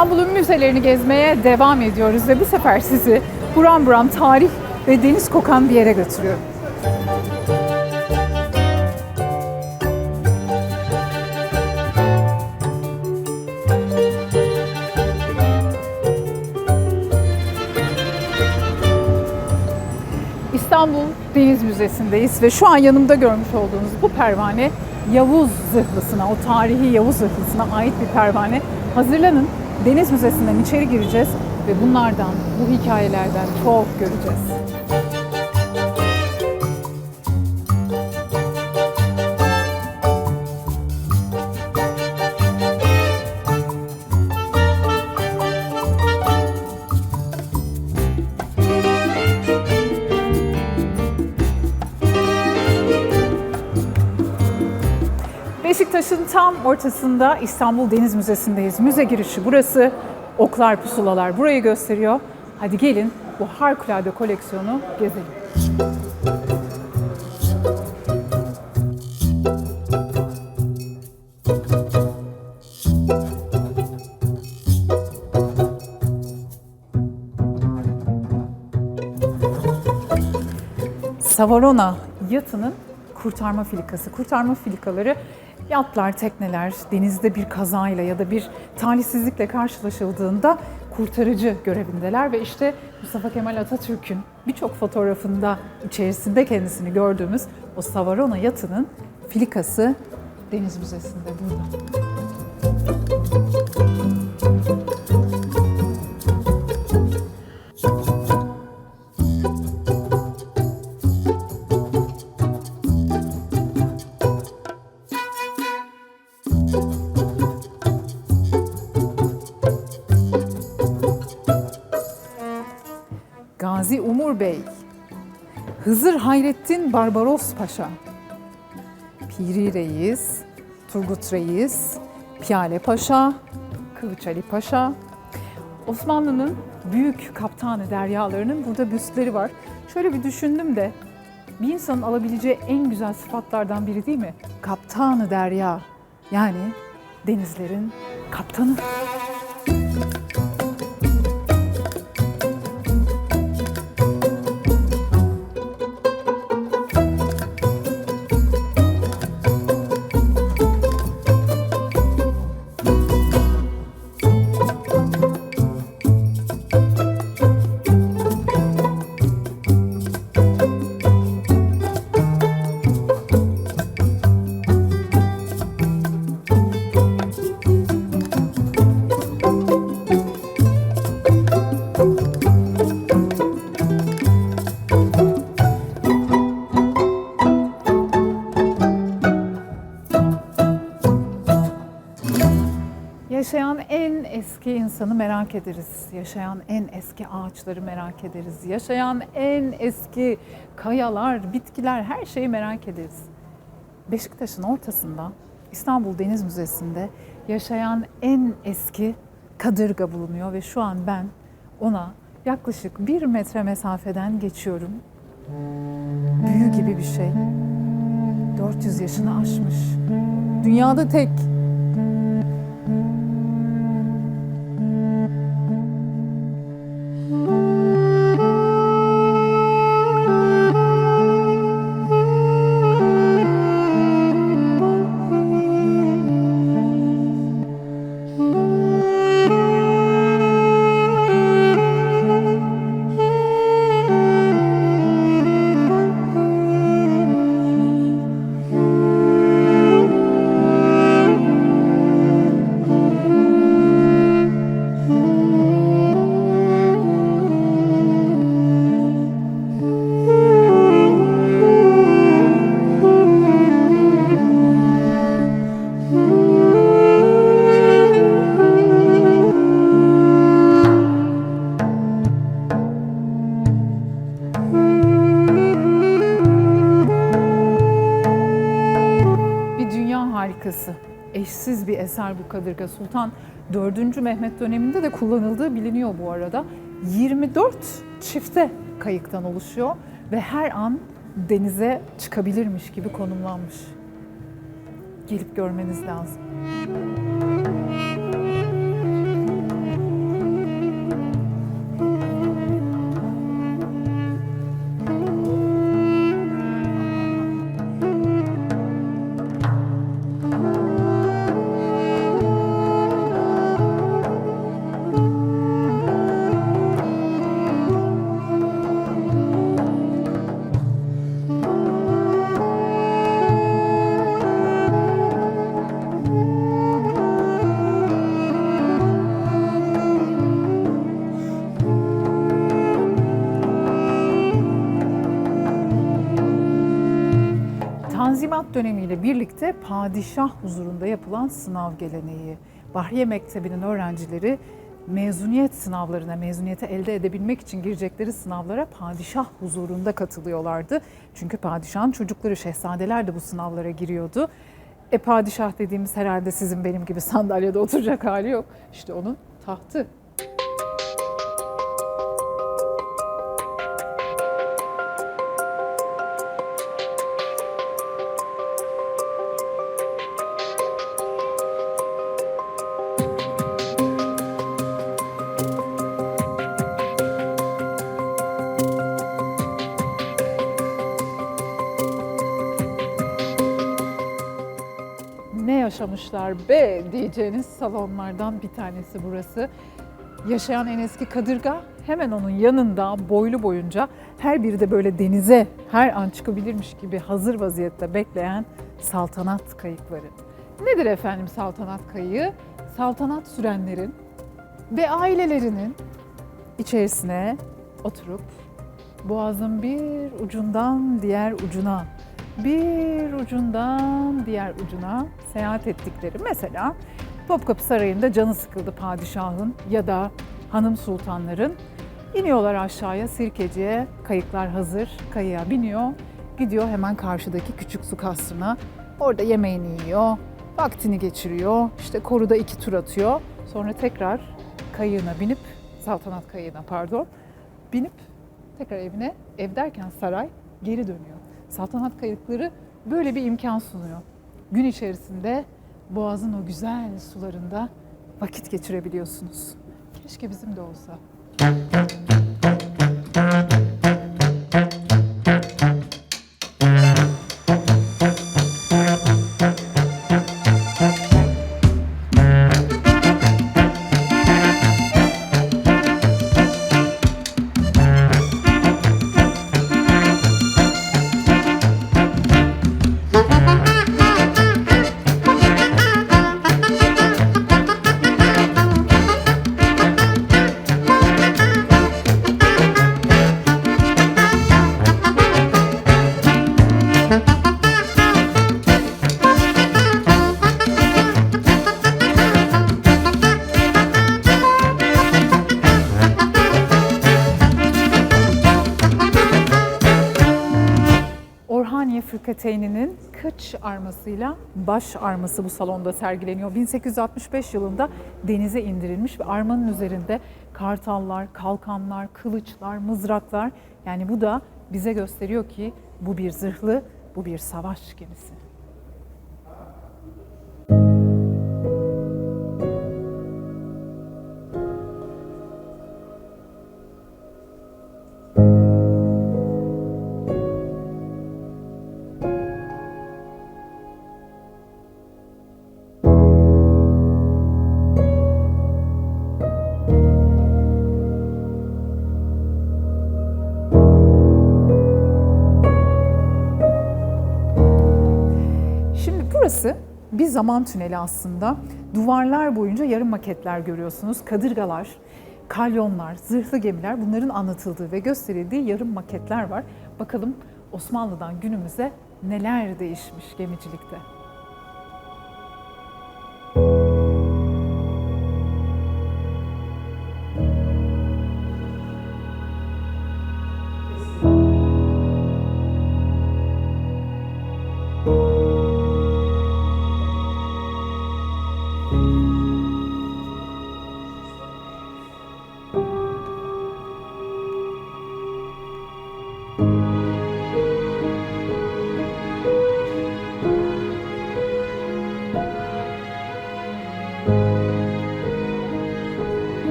İstanbul'un müzelerini gezmeye devam ediyoruz ve bu sefer sizi buram buram tarih ve deniz kokan bir yere götürüyorum. İstanbul Deniz Müzesi'ndeyiz ve şu an yanımda görmüş olduğunuz bu pervane Yavuz Zırhlısı'na, o tarihi Yavuz Zırhlısı'na ait bir pervane. Hazırlanın, Deniz Müzesi'nden içeri gireceğiz ve bunlardan, bu hikayelerden çok göreceğiz. Tam ortasında İstanbul Deniz Müzesi'ndeyiz. Müze girişi burası. Oklar, pusulalar burayı gösteriyor. Hadi gelin bu harikulade koleksiyonu gezelim. Savarona yatının kurtarma filikası. Kurtarma filikaları yatlar, tekneler denizde bir kazayla ya da bir talihsizlikle karşılaşıldığında kurtarıcı görevindeler ve işte Mustafa Kemal Atatürk'ün birçok fotoğrafında içerisinde kendisini gördüğümüz o Savarona yatının filikası Deniz Müzesi'nde burada. Gazi Umur Bey, Hızır Hayrettin Barbaros Paşa, Piri Reis, Turgut Reis, Piyale Paşa, Kılıç Ali Paşa, Osmanlı'nın büyük kaptanı deryalarının burada büstleri var. Şöyle bir düşündüm de bir insanın alabileceği en güzel sıfatlardan biri değil mi? Kaptanı derya yani denizlerin kaptanı. İnsanı merak ederiz. Yaşayan en eski ağaçları merak ederiz. Yaşayan en eski kayalar, bitkiler her şeyi merak ederiz. Beşiktaş'ın ortasında İstanbul Deniz Müzesi'nde yaşayan en eski kadırga bulunuyor ve şu an ben ona yaklaşık bir metre mesafeden geçiyorum. Büyü gibi bir şey. 400 yaşını aşmış. Dünyada tek. Kadırga. Sultan 4. Mehmet döneminde de kullanıldığı biliniyor bu arada. 24 çifte kayıktan oluşuyor ve her an denize çıkabilirmiş gibi konumlanmış. Gelip görmeniz lazım. Tanzimat dönemiyle birlikte padişah huzurunda yapılan sınav geleneği. Bahriye Mektebi'nin öğrencileri mezuniyet sınavlarına, mezuniyeti elde edebilmek için girecekleri sınavlara padişah huzurunda katılıyorlardı. Çünkü padişahın çocukları, şehzadeler de bu sınavlara giriyordu. E padişah dediğimiz herhalde sizin benim gibi sandalyede oturacak hali yok. İşte onun tahtı. Yaşamışlar be diyeceğiniz salonlardan bir tanesi burası. Yaşayan en eski kadırga hemen onun yanında boylu boyunca her biri de böyle denize her an çıkabilirmiş gibi hazır vaziyette bekleyen saltanat kayıkları. Nedir efendim saltanat kayığı? Saltanat sürenlerin ve ailelerinin içerisine oturup boğazın bir ucundan diğer ucuna bir ucundan diğer ucuna seyahat ettikleri mesela Topkapı Sarayı'nda canı sıkıldı padişahın ya da hanım sultanların. İniyorlar aşağıya Sirkeci'ye, kayıklar hazır, kayığa biniyor. Gidiyor hemen karşıdaki küçük su kasrına. Orada yemeğini yiyor, vaktini geçiriyor. İşte koruda iki tur atıyor. Sonra tekrar kayığına binip, saltanat kayığına pardon, binip tekrar evine, ev derken saray geri dönüyor. Saltanat kayıkları böyle bir imkan sunuyor. Gün içerisinde Boğaz'ın o güzel sularında vakit geçirebiliyorsunuz. Keşke bizim de olsa. Armasıyla baş arması bu salonda sergileniyor. 1865 yılında denize indirilmiş ve armanın üzerinde kartallar, kalkanlar, kılıçlar, mızraklar yani bu da bize gösteriyor ki bu bir zırhlı, bu bir savaş gemisi. Zaman tüneli aslında. Duvarlar boyunca yarım maketler görüyorsunuz. Kadırgalar, kalyonlar, zırhlı gemiler bunların anlatıldığı ve gösterildiği yarım maketler var. Bakalım Osmanlı'dan günümüze neler değişmiş gemicilikte.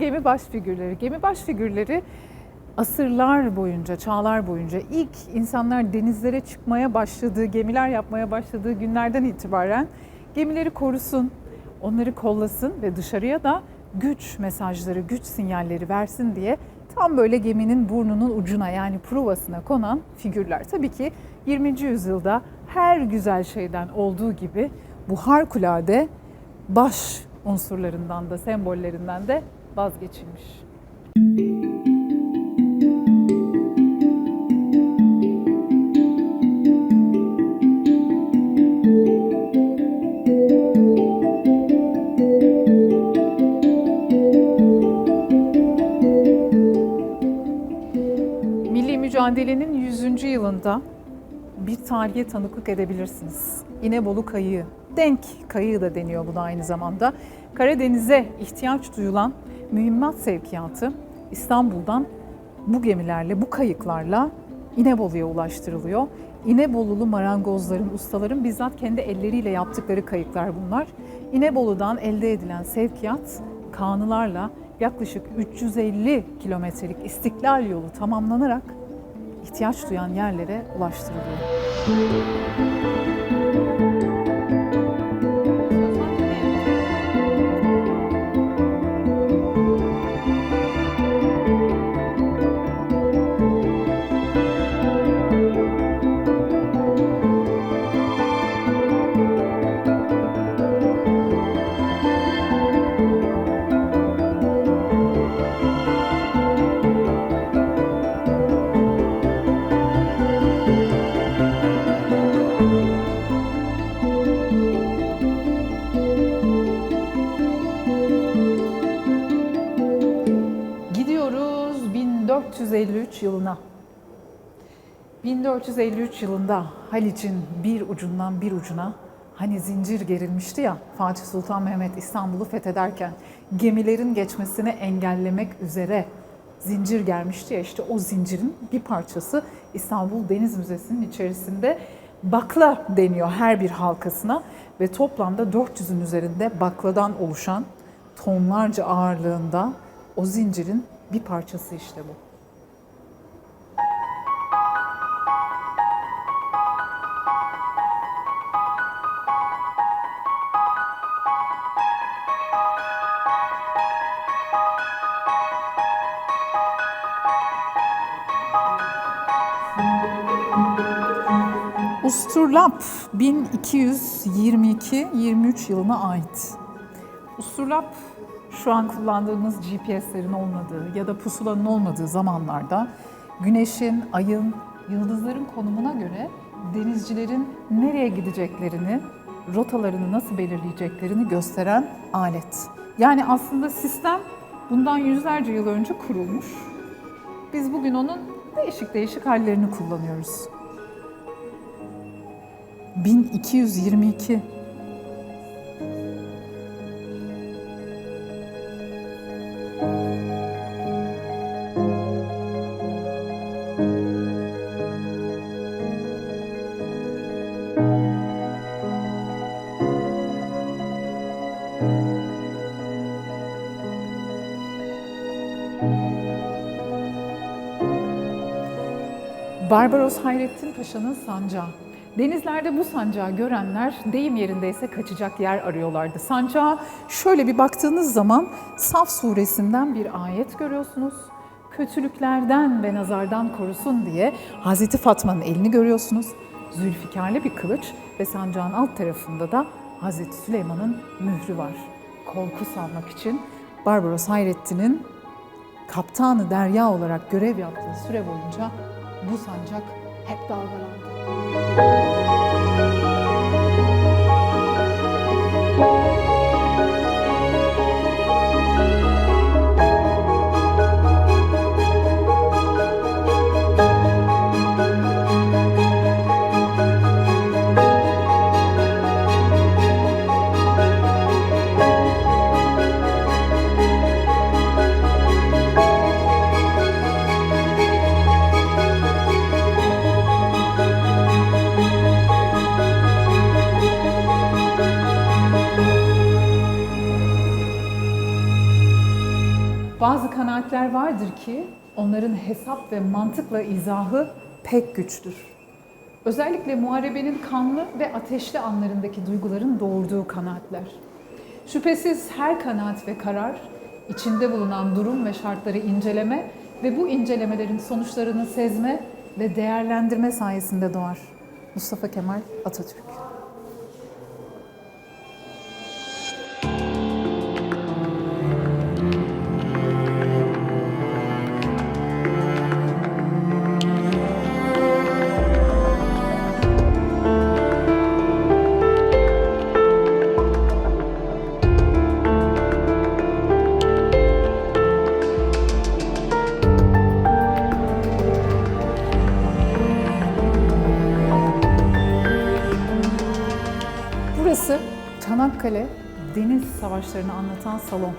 Gemi baş figürleri. Gemi baş figürleri asırlar boyunca, çağlar boyunca ilk insanlar denizlere çıkmaya başladığı, gemiler yapmaya başladığı günlerden itibaren gemileri korusun, onları kollasın ve dışarıya da güç mesajları, güç sinyalleri versin diye tam böyle geminin burnunun ucuna yani pruvasına konan figürler. Tabii ki 20. yüzyılda her güzel şeyden olduğu gibi bu harikulade baş unsurlarından da sembollerinden de vazgeçilmiş. Milli mücadelenin 100. yılında bir tarihe tanıklık edebilirsiniz. İnebolu Kayığı, Denk Kayığı da deniyor buna aynı zamanda. Karadeniz'e ihtiyaç duyulan mühimmat sevkiyatı İstanbul'dan bu gemilerle, bu kayıklarla İnebolu'ya ulaştırılıyor. İnebolulu marangozların, ustaların bizzat kendi elleriyle yaptıkları kayıklar bunlar. İnebolu'dan elde edilen sevkiyat kanılarla yaklaşık 350 kilometrelik istiklal yolu tamamlanarak ihtiyaç duyan yerlere ulaştırılıyor. 1453 yılında Haliç'in bir ucundan bir ucuna hani zincir gerilmişti ya Fatih Sultan Mehmet İstanbul'u fethederken gemilerin geçmesini engellemek üzere zincir gelmişti ya işte o zincirin bir parçası İstanbul Deniz Müzesi'nin içerisinde bakla deniyor her bir halkasına ve toplamda 400'ün üzerinde bakladan oluşan tonlarca ağırlığında o zincirin bir parçası işte bu. 1222-23 yılına ait. Usturlap şu an kullandığımız GPS'lerin olmadığı ya da pusulanın olmadığı zamanlarda güneşin, ayın, yıldızların konumuna göre denizcilerin nereye gideceklerini, rotalarını nasıl belirleyeceklerini gösteren alet. Yani aslında sistem bundan yüzlerce yıl önce kurulmuş. Biz bugün onun değişik değişik hallerini kullanıyoruz. 1222 Barbaros Hayrettin Paşa'nın sancağı. Denizlerde bu sancağı görenler deyim yerindeyse kaçacak yer arıyorlardı. Sancağa şöyle bir baktığınız zaman Saf suresinden bir ayet görüyorsunuz. Kötülüklerden ve nazardan korusun diye Hazreti Fatma'nın elini görüyorsunuz. Zülfikarlı bir kılıç ve sancağın alt tarafında da Hazreti Süleyman'ın mührü var. Korku salmak için Barbaros Hayrettin'in kaptanı derya olarak görev yaptığı süre boyunca bu sancak hep dalgalandı. Bye. Vardır ki onların hesap ve mantıkla izahı pek güçtür. Özellikle muharebenin kanlı ve ateşli anlarındaki duyguların doğurduğu kanaatler. Şüphesiz her kanaat ve karar içinde bulunan durum ve şartları inceleme ve bu incelemelerin sonuçlarını sezme ve değerlendirme sayesinde doğar. Mustafa Kemal Atatürk. Burası Çanakkale Deniz Savaşlarını anlatan salon.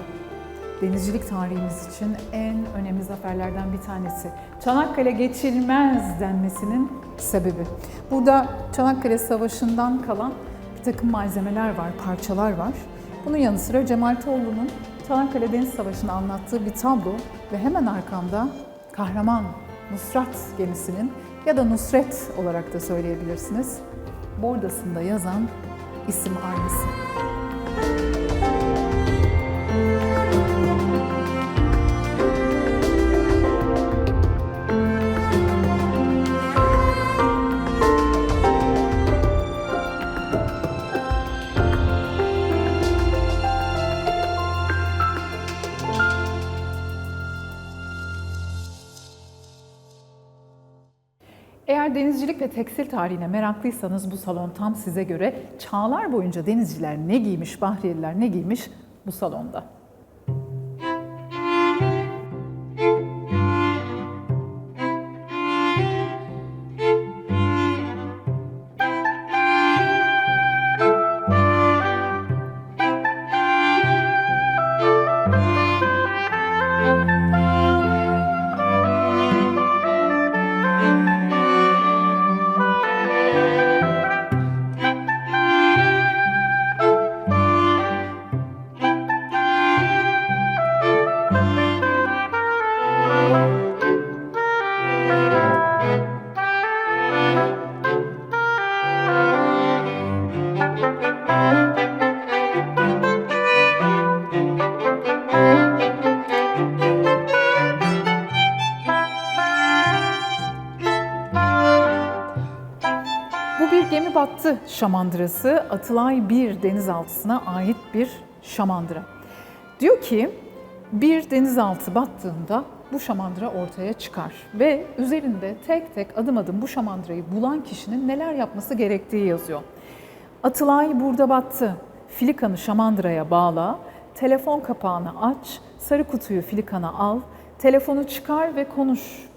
Denizcilik tarihimiz için en önemli zaferlerden bir tanesi. Çanakkale geçilmez denmesinin sebebi. Burada Çanakkale Savaşı'ndan kalan bir takım malzemeler var, parçalar var. Bunun yanı sıra Cemal Tollu'nun Çanakkale Deniz Savaşı'nı anlattığı bir tablo ve hemen arkamda kahraman Nusrat gemisinin ya da Nusret olarak da söyleyebilirsiniz. Bordasında yazan isim aynısı. Denizcilik ve tekstil tarihine meraklıysanız bu salon tam size göre. Çağlar boyunca denizciler ne giymiş, bahriyeliler ne giymiş bu salonda. Şamandırası. Atılay 1 denizaltısına ait bir şamandıra. Diyor ki bir denizaltı battığında bu şamandıra ortaya çıkar ve üzerinde tek tek adım adım bu şamandırayı bulan kişinin neler yapması gerektiği yazıyor. Atılay burada battı. Filikanı şamandıraya bağla, telefon kapağını aç, sarı kutuyu filikana al, telefonu çıkar ve konuş.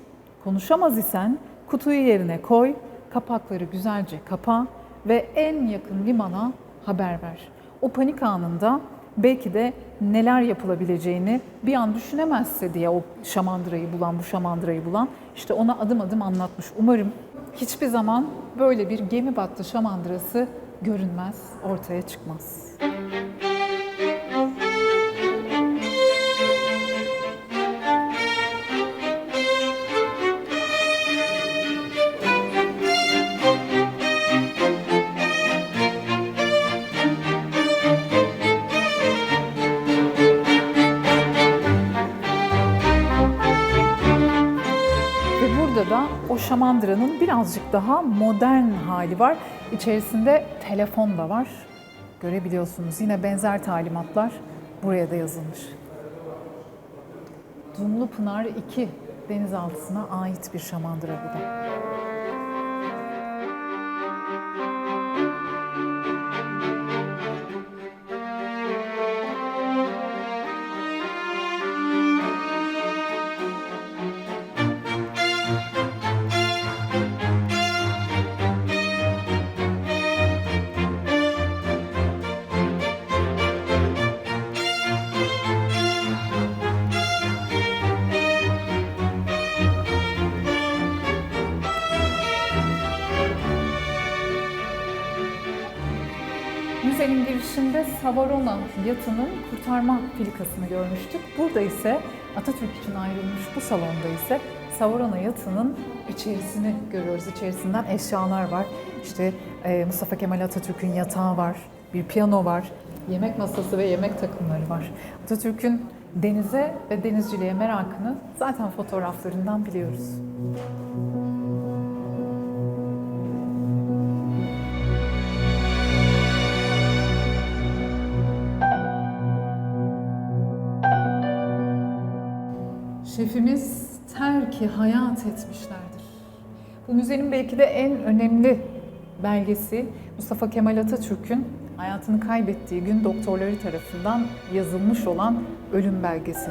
Konuşamaz isen kutuyu yerine koy, kapakları güzelce kapa ve en yakın limana haber ver. O panik anında belki de neler yapılabileceğini bir an düşünemezse diye o şamandırayı bulan, bu şamandırayı bulan işte ona adım adım anlatmış. Umarım hiçbir zaman böyle bir gemi battı şamandırası görünmez, ortaya çıkmaz. Ve birazcık daha modern hali var. İçerisinde telefon da var. Görebiliyorsunuz. Yine benzer talimatlar buraya da yazılmış. Dumlu Pınar 2 denizaltısına ait bir şamandıra bu da. Savarona yatının kurtarma filikasını görmüştük. Burada ise Atatürk için ayrılmış bu salonda ise Savorana yatının içerisini görüyoruz. İçerisinden eşyalar var. İşte e, Mustafa Kemal Atatürk'ün yatağı var, bir piyano var, yemek masası ve yemek takımları var. Atatürk'ün denize ve denizciliğe merakını zaten fotoğraflarından biliyoruz. Şefimiz terki hayat etmişlerdir. Bu müzenin belki de en önemli belgesi Mustafa Kemal Atatürk'ün hayatını kaybettiği gün doktorları tarafından yazılmış olan ölüm belgesi.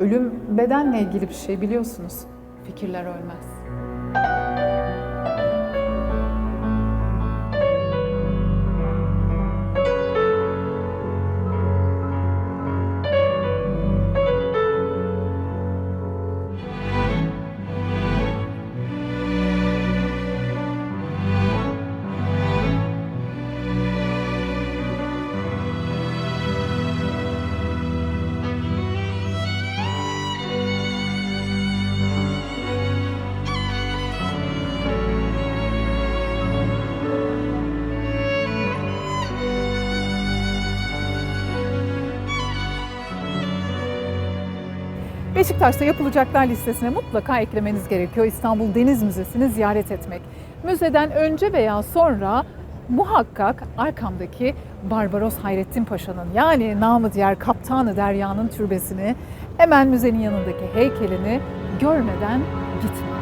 Ölüm bedenle ilgili bir şey biliyorsunuz. Fikirler ölmez. Beşiktaş'ta yapılacaklar listesine mutlaka eklemeniz gerekiyor. İstanbul Deniz Müzesi'ni ziyaret etmek. Müzeden önce veya sonra muhakkak arkamdaki Barbaros Hayrettin Paşa'nın yani namı diğer Kaptanı Derya'nın türbesini hemen müzenin yanındaki heykelini görmeden gitmeyin.